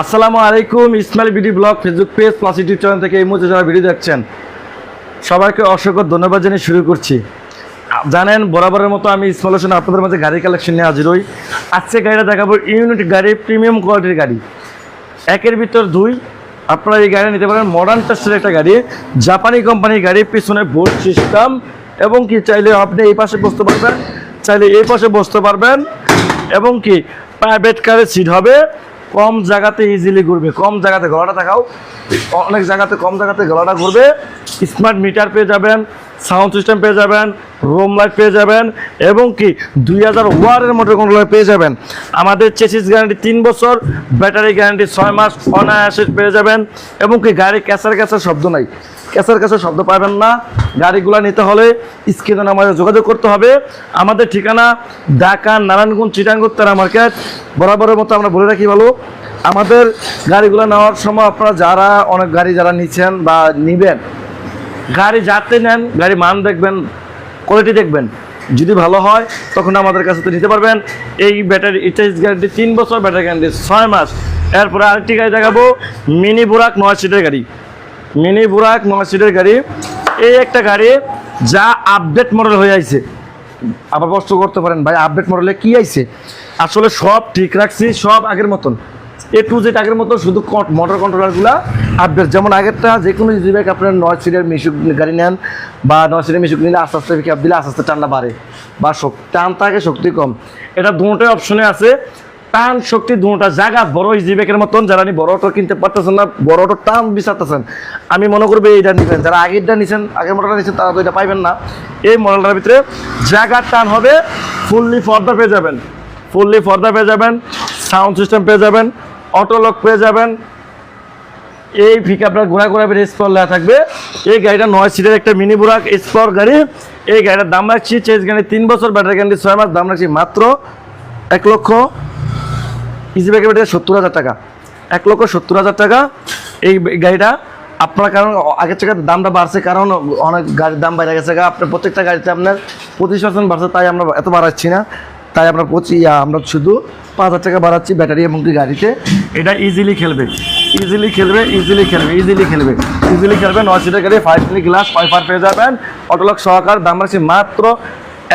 আসসালামু আলাইকুম, Ismail BD blog Facebook page plus YouTube channel থেকে এই মুহূর্তে যারা ভিডিও দেখছেন, সবাইকে অসংখ্য ধন্যবাদ জানিয়ে শুরু করছি। জানেন, বরাবরের মতো আমি ইসমাইল হোসেন, আপনাদের মাঝে গাড়ি কালেকশন নিয়ে হাজির হই। আজকে গাড়িটা দেখাবো ইউনিট গাড়ি প্রিমিয়াম কোয়ালিটির গাড়ি। একের ভিতর দুই, আপনারা এই গাড়ি নিতে পারেন। মডার্ন টেস্টের একটা গাড়ি জাপানি কোম্পানির গাড়ি, পিছনে বোর্ড সিস্টেম এবং কি চাইলে আপনি এই পাশে বসতে পারবেন, চাইলে এই পাশে বসতে পারবেন, এবং কি প্রাইভেট কারের সিট হবে। কম জায়গাতে ইজিলি ঘুরবে, কম জায়গাতে গলাটা থাকাও অনেক জায়গাতে কম জায়গাতে গলাটা ঘুরবে। স্মার্ট মিটার পেয়ে যাবেন সাউন্ড সিস্টেম পেয়ে যাবেন রোম লাইট পেয়ে যাবেন, এবং কি দুই হাজার ওয়ারের মোটর কন্ট্রোলার পেয়ে যাবেন। আমাদের চেসিস গ্যারান্টি তিন বছর ব্যাটারি গ্যারান্টি ছয় মাস, অনায়াসে পেয়ে যাবেন, এবং কি গাড়ি ক্যাসার ক্যাসার শব্দ নাই। ক্যাসার ক্যাসার শব্দ পাবেন না। গাড়িগুলো নিতে হলে স্ক্রিনে আমাদের যোগাযোগ করতে হবে। আমাদের ঠিকানা ঢাকা, নারায়ণগঞ্জ চিটাঙ্গুর তারা মার্কেট। বরাবরের মতো আমরা বলে রাখি ভালো, আমাদের গাড়িগুলো নেওয়ার সময় আপনারা যারা অনেক গাড়ি যারা নিচ্ছেন বা নিবেন, গাড়ি যাতে নেন, গাড়ি মান দেখবেন কোয়ালিটি দেখবেন। যদি ভালো হয়, তখন আমাদের কাছে তো নিতে পারবেন। এই ব্যাটারি ইটাইস গ্যারান্টি তিন বছর ব্যাটারি গ্যারান্টি ছয় মাস। এরপরে আরেকটি গাড়ি দেখাবো, মিনি বুরাক নয় সিটের গাড়ি। মিনি বুরাক নয় গাড়ি। এই একটা গাড়ি যা আপডেট মডেল হয়ে আইছে। আবার প্রশ্ন করতে পারেন ভাই আপডেট মডেলে কি আইছে? আসলে সব ঠিক রাখছি, সব আগের মতন। এ টু জেড আগের মতো শুধু মোটর কন্ট্রোলারগুলো আপডেট যেমন আগেরটা যে কোনো ইজি বাইক আপনার নয় সিটের মিশুক গাড়ি নেন বা নয় সিটের মিশুক নিলে আস্তে আস্তে পিক দিলে আস্তে আস্তে টানটা বাড়ে বা শক্তি টান থাকে, শক্তি কম। এটা দুটোই অপশনে আছে। টান শক্তি দুটা জায়গা বড় ইজি বাইকের মতন যারা বড় অটো কিনতে পারতেছেন না, বড় অটো টান বিচারতেছেন। আমি মনে করব এইটা নিবেন। যারা আগেরটা নিছেন, আগের মডেলটা নিচ্ছেন তারা তো এটা পাইবেন না। এই মডেলটার ভিতরে জায়গার টান হবে ফুললি ফর্দা পেয়ে যাবেন। ফুললি ফর্দা পেয়ে যাবেন সাউন্ড সিস্টেম পেয়ে যাবেন অটো লক পেয়ে যাবেন। এই ফিক আপনার ঘোরা ঘোরা স্পর লেখা থাকবে। এই গাড়িটা নয় সিটের একটা মিনি বুরাক স্পর গাড়ি। এই গাড়িটার দাম রাখছি চেঞ্জ গাড়ি তিন বছর ব্যাটারি গ্যারান্টি ছয় মাস, দাম রাখছি মাত্র এক লক্ষ ইজি ব্যাগের ব্যাটারি সত্তর হাজার টাকা। এক লক্ষ সত্তর হাজার টাকা। এই গাড়িটা আপনার কারণ, আগের থেকে দামটা বাড়ছে কারণ অনেক গাড়ির দাম বেড়ে গেছে আপনার প্রত্যেকটা গাড়িতে আপনার পঁচিশ পার্সেন্ট বাড়ছে, তাই আমরা এত বাড়াচ্ছি না। তাই আমরা পঁচিশ আমরা শুধু পাঁচ হাজার টাকা বাড়াচ্ছি ব্যাটারি এবং গাড়িতে। এটা ইজিলি খেলবে। ইজিলি খেলবে ইজিলি খেলবে ইজিলি খেলবে। ইজিলি খেলবে, নয় সিটের গাড়ি ফাইভ মিলি গ্লাস ফাইভার পেয়ে যাবেন। অটোলক সহকার দাম রাখছি মাত্র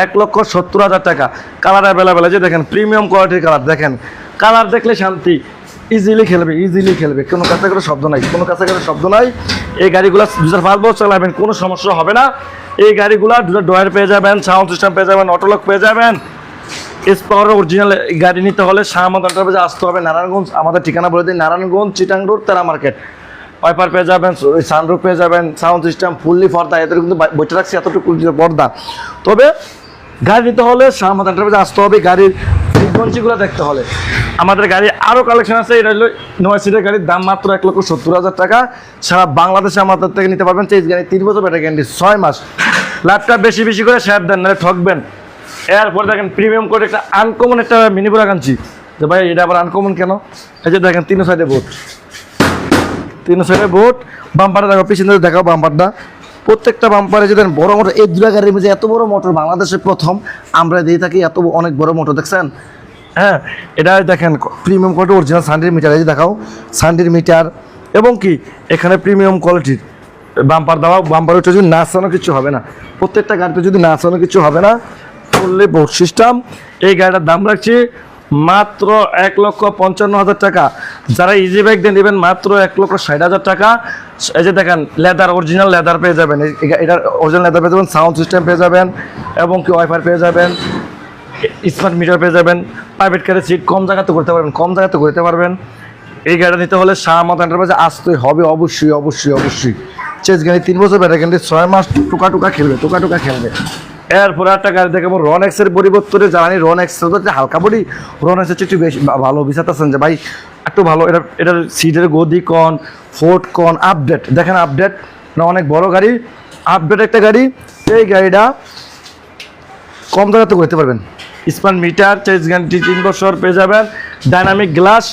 এক লক্ষ সত্তর হাজার টাকা। কালার অ্যাভেলেবেল আছে, দেখেন প্রিমিয়াম কোয়ালিটির কালার দেখেন। কালার দেখলে শান্তি। ইজিলি খেলবে ইজিলি খেলবে। কোনো কাছে কোনো শব্দ নাই, কোনো কাছে কোনো শব্দ নাই। এই গাড়িগুলো দু হাজার পাঁচ বছর চালাবেন, কোনো সমস্যা হবে না। এই গাড়িগুলো দুটো ডয়ার পেয়ে যাবেন সাউন্ড সিস্টেম পেয়ে যাবেন অটোলক পেয়ে যাবেন। স্পাওয়ার অরিজিনাল গাড়ি নিতে হলে শাহমদ এন্টারপ্রাইজে আসতে হবে। নারায়ণগঞ্জ, আমাদের ঠিকানা বলে দিই, Narayanganj, Chittagong road, Tera market. Wiper পেয়ে যাবেন সানরুফ পেয়ে যাবেন সাউন্ড সিস্টেম ফুললি পর্দা। এদের কিন্তু বইটা রাখছি এতটুকু পর্দা। তবে গাড়ি নিতে হলে শাহমদ এন্টারপ্রাইজে আসতে হবে। গাড়ির ফ্রিকোয়েন্সিগুলো দেখতে হলে। আমাদের গাড়ি আরও কালেকশন আছে, এটা হলো নয় সিটের গাড়ির দাম মাত্র এক লক্ষ সত্তর হাজার টাকা। সারা বাংলাদেশে আমাদের থেকে নিতে পারবেন তেইশ গাড়ি তিন বছর ব্যাটারি গ্যারান্টি ছয় মাস। লাভটা বেশি বেশি করে শেয়ার দেন, নাহলে ঠকবেন। এরপরে দেখেন প্রিমিয়াম করে একটা আনকমন একটা মিনি বুড়া আনছি যে ভাই, এটা আবার আনকমন কেন? এই যে দেখেন তিন সাইডে বোট তিন সাইডে বোট বাম্পারটা দেখো, পিছনে দেখাও বাম্পারটা প্রত্যেকটা বাম্পারে যে বড় মোটর এই দুটা গাড়ির মধ্যে এত বড় মোটর বাংলাদেশে প্রথম। আমরা দিয়ে থাকি এত অনেক বড় মোটর দেখছেন? হ্যাঁ এটা দেখেন প্রিমিয়াম কোয়ালিটি অরিজিনাল সানডির মিটার এই দেখাও সানডির মিটার এবং কি, এখানে প্রিমিয়াম কোয়ালিটির বাম্পার দেওয়া বাম্পার উঠে যদি না নাচানো কিছু হবে না, প্রত্যেকটা গাড়িতে যদি না নাচানো কিছু হবে না ফুললি বোর্ড সিস্টেম এই গাড়িটার দাম রাখছি মাত্র এক লক্ষ পঞ্চান্ন হাজার টাকা। যারা ইজি বাইক দিয়ে নেবেন, মাত্র এক লক্ষ ষাট হাজার টাকা। এই যে দেখেন লেদার অরিজিনাল লেদার পেয়ে যাবেন। এটার অরিজিনাল লেদার পেয়ে যাবেন সাউন্ড সিস্টেম পেয়ে যাবেন, এবং কি ওয়াইফাই পেয়ে যাবেন। স্মার্ট মিটার পেয়ে যাবেন। প্রাইভেট কারের সিট কম জায়গাতে করতে পারবেন, কম জায়গাতে করতে পারবেন। এই গাড়িটা নিতে হলে শাহমত এন্টারপ্রাইজে আসতে হবে, অবশ্যই অবশ্যই অবশ্যই। চেস গাড়ি তিন বছর ব্যাটারি গ্যারান্টি ছয় মাস টুকা টুকা খেলবে, টুকা টুকা খেলবে। এরপরে একটা গাড়ি দেখাবো রন এক্সের পরিবর্তনে জানি রন এক্স হচ্ছে হালকা বডি রন এক্স হচ্ছে একটু বেশি ভালো বিচারতেছেন যে ভাই, একটু ভালো এটা এটার সিটের গদি কন ফোর্ট কন আপডেট দেখেন আপডেট না অনেক বড় গাড়ি আপডেট একটা গাড়ি, এই গাড়িটা কম জায়গাতে করতে পারবেন। স্পান মিটার চেঞ্জ গ্যারান্টি তিন বছর পেয়ে যাবেন। ডাইনামিক গ্লাস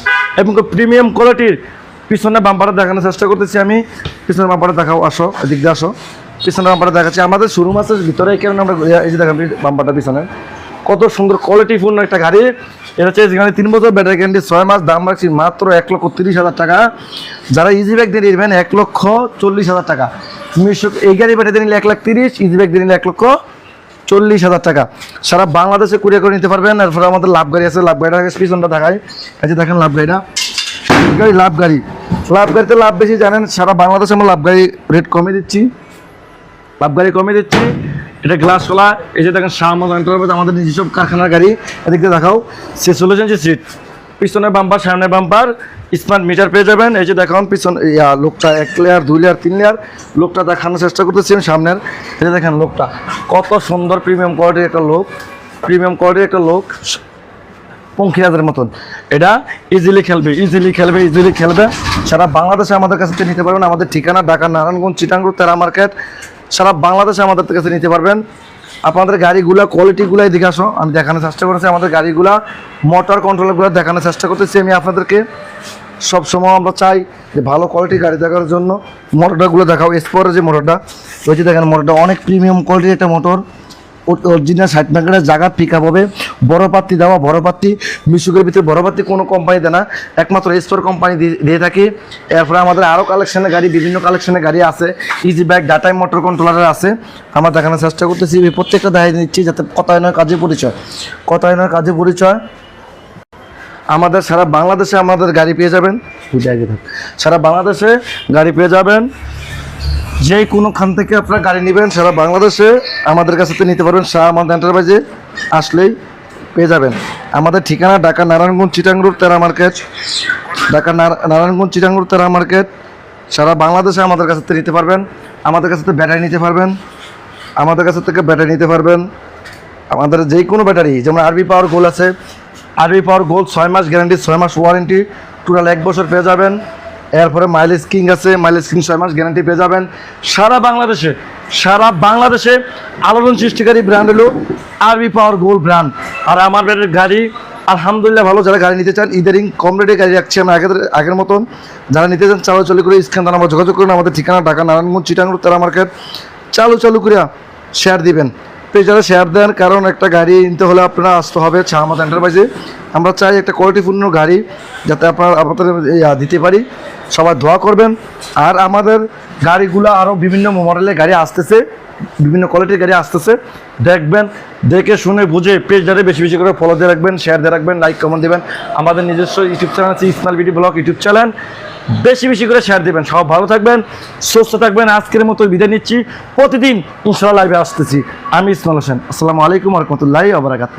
এবং প্রিমিয়াম কোয়ালিটির পিছনে বাম্পারটা দেখানোর চেষ্টা করতেছি আমি। পিছনে বাম্পারটা দেখাও, আসো, এদিক দিয়ে আসো। পিছনে বাম্পারটা দেখাচ্ছি। আমাদের শোরুম আছে ভিতরে কারণে আমরা এই যে দেখেন বাম্পারটা পিছনে। কত সুন্দর কোয়ালিটিপূর্ণ একটা গাড়ি। এটা হচ্ছে এখানে তিন বছর ব্যাটারি গ্যারান্টি ছয় মাস, দাম রাখছি মাত্র এক লক্ষ তিরিশ হাজার টাকা। যারা ইজি ব্যাগ দিয়ে নিবেন, এক লক্ষ চল্লিশ হাজার টাকা। এই গাড়ি ব্যাটারি নিলে এক লাখ তিরিশ ইজি ব্যাগ দিয়ে নিলে এক লক্ষ চল্লিশ হাজার টাকা। সারা বাংলাদেশে কুরিয়ার করে নিতে পারবেন, এরপরে আমাদের লাভ গাড়ি আছে, লাভ গাড়িটা পিছনটা দেখায় এই যে দেখেন লাভ গাড়িটা। গাড়ি, লাভ গাড়ি। লাভ গাড়িতে লাভ বেশি, জানেন, সারা বাংলাদেশে আমরা লাভ গাড়ি রেট কমে দিচ্ছি। লাভ গাড়ি কমে দিচ্ছি। এটা গ্লাস খোলা এই যে দেখেন শাহমদ আমাদের নিজস্ব কারখানার গাড়ি। এদিক দিয়ে দেখাও। সে চলেছেন যে সিট পিছনের বাম্পার সামনের বাম্পার স্মার্ট মিটার পেয়ে যাবেন। এই যে দেখান পিছন ইয়া, লোকটা এক লেয়ার দুই লেয়ার তিন লেয়ার লোকটা দেখানোর চেষ্টা করতেছি আমি সামনের। এই দেখেন লোকটা কত সুন্দর প্রিমিয়াম কোয়ালিটির একটা লোক প্রিমিয়াম কোয়ালিটির একটা লোক পঙ্খিরাজের মতন। এটা ইজিলি খেলবে ইজিলি খেলবে ইজিলি খেলবে। সারা বাংলাদেশে আমাদের কাছে নিতে পারবেন। আমাদের ঠিকানা ঢাকা নারায়ণগঞ্জ চিটাঙ্গুর তেরা মার্কেট। সারা বাংলাদেশে আমাদের কাছে নিতে পারবেন। আপনাদের গাড়িগুলো কোয়ালিটিগুলাই দেখে আসো। আমি দেখানোর চেষ্টা করেছি আমাদের গাড়িগুলা মোটর কন্ট্রোলগুলো দেখানোর চেষ্টা করতেছি আমি আপনাদেরকে। সব সময় আমরা চাই যে ভালো কোয়ালিটির গাড়ি দেখার জন্য। মোটরটাগুলো দেখাও এসপরের যে মোটরটা ওই যে দেখেন মোটরটা অনেক প্রিমিয়াম কোয়ালিটির একটা মোটর অরিজিনাল ষাট মার্কেটের জায়গা পিক আপ হবে। বড় পাত্তি দেওয়া বড় পাত্তি মিশুকের ভিতরে বড় পাত্তি কোনো কোম্পানি দেয় না। একমাত্র স্টোর কোম্পানি দিয়ে থাকে। এরপরে আমাদের আরও কালেকশনের গাড়ি বিভিন্ন কালেকশনের গাড়ি আছে। ইজি ব্যাগ ডাটাই মোটর কন্ট্রোলার আছে। আমরা দেখানোর চেষ্টা করতেছি। প্রত্যেকটা দেখাই দিচ্ছি যাতে কথায় নয় কাজে পরিচয়। কথায় নয় কাজে পরিচয়। আমাদের সারা বাংলাদেশে আমাদের গাড়ি পেয়ে যাবেন। সারা বাংলাদেশে গাড়ি পেয়ে যাবেন। যে কোনোখান থেকে আপনারা গাড়ি নেবেন সারা বাংলাদেশে, আমাদের কাছে থেকে নিতে পারবেন শাহ আমাদের এন্টারপ্রাইজে আসলেই পেয়ে যাবেন। আমাদের ঠিকানা ঢাকা নারায়ণগঞ্জ চিটাঙ্গুর তেরা মার্কেট। ঢাকা নারা- নারায়ণগঞ্জ চিটাঙ্গুর তেরা মার্কেট। সারা বাংলাদেশে আমাদের কাছে থেকে নিতে পারবেন। আমাদের কাছে থেকে ব্যাটারি নিতে পারবেন। আমাদের কাছে থেকে ব্যাটারি নিতে পারবেন। আমাদের যে কোনো ব্যাটারি, যেমন আরবি পাওয়ার গোল আছে। আরবি পাওয়ার গোল ছয় মাস গ্যারান্টি ছয় মাস ওয়ারেন্টি টোটাল এক বছর পেয়ে যাবেন। এরপরে মাইলেজ কিং আছে মাইলেজ কিং ছয় মাস গ্যারান্টি পেয়ে যাবেন। সারা বাংলাদেশে সারা বাংলাদেশে আলোড়ন সৃষ্টিকারী ব্র্যান্ড হলো আরবি পাওয়ার গোল ব্র্যান্ড আর আমার ব্র্যান্ডের গাড়ি, আলহামদুলিল্লাহ ভালো, যারা গাড়ি নিতে চান ইদারিং কম রেটে গাড়ি রাখছি আমরা আগের আগের মতন। যারা নিতে চান, চালু চালু করে স্ক্যান আমরা যোগাযোগ করুন। আমাদের ঠিকানা ঢাকা, নারায়ণগঞ্জ চিটাঙ্গুর তারা মার্কেট। চালু চালু করে শেয়ার দিবেন। পেজ যারা শেয়ার দেন, কারণ একটা গাড়ি নিতে হলে আপনারা আসতে হবে ছামাদ এন্টারপ্রাইজে আমরা চাই একটা কোয়ালিটিপূর্ণ গাড়ি যাতে আপনার আপনাদের দিতে পারি। সবাই দোয়া করবেন। আর আমাদের গাড়িগুলো আরও বিভিন্ন মডেলের গাড়ি আসতেছে। বিভিন্ন কোয়ালিটির গাড়ি আসতেছে। দেখবেন, দেখে শুনে বুঝে পেজটারে বেশি বেশি করে ফলো দিয়ে রাখবেন শেয়ার দিয়ে রাখবেন লাইক কমেন্ট দেবেন। আমাদের নিজস্ব ইউটিউব চ্যানেল আছে Ismail BD blog YouTube channel বেশি বেশি করে শেয়ার দেবেন। সব ভালো থাকবেন, সুস্থ থাকবেন। আজকের মতো বিদায় নিচ্ছি। প্রতিদিন ইনশাল্লাহ লাইভে আসতেছি। আমি ইসমাল হোসেন। আসসালামু আলাইকুম রহমতুল্লাহ আবরাকাত